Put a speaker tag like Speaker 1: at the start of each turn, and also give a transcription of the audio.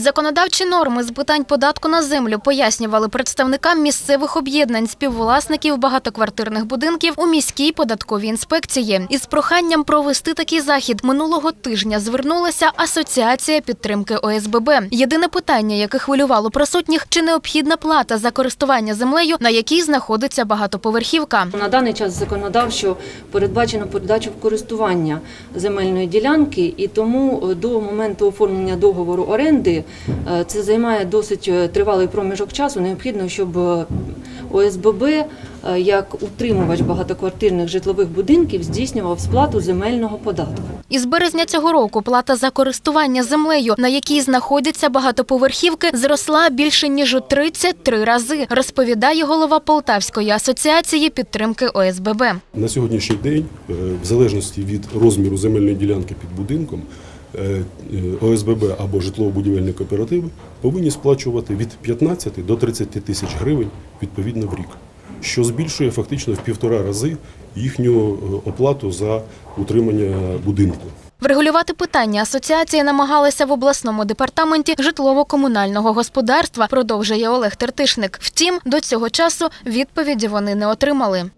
Speaker 1: Законодавчі норми з питань податку на землю пояснювали представникам місцевих об'єднань співвласників багатоквартирних будинків у міській податковій інспекції. Із проханням провести такий захід минулого тижня звернулася Асоціація підтримки ОСББ. Єдине питання, яке хвилювало присутніх, чи необхідна плата за користування землею, на якій знаходиться багатоповерхівка.
Speaker 2: На даний час законодавчо передбачено передачу в користування земельної ділянки, і тому е, до моменту оформлення договору оренди це займає досить е, тривалий проміжок часу. Необхідно, щоб е, ОСББ е, як утримувач багатоквартирних житлових будинків здійснював сплату земельного податку.
Speaker 1: Із березня цього року плата за користування землею, на якій знаходяться багатоповерхівки, зросла більше ніж у 33 рази, розповідає голова Полтавської асоціації підтримки ОСББ.
Speaker 3: На сьогоднішній день, е, в залежності від розміру земельної ділянки під будинком, е, е, ОСББ або житлово-будівельні кооперативи повинні сплачувати від 15 до 30 тисяч гривень відповідно в рік, що збільшує фактично в півтора рази їхню е, оплату за утримання будинку.
Speaker 1: Врегулювати питання асоціація намагалася в обласному департаменті житлово-комунального господарства, продовжує Олег Тертишник. Втім, до цього часу відповіді вони не отримали.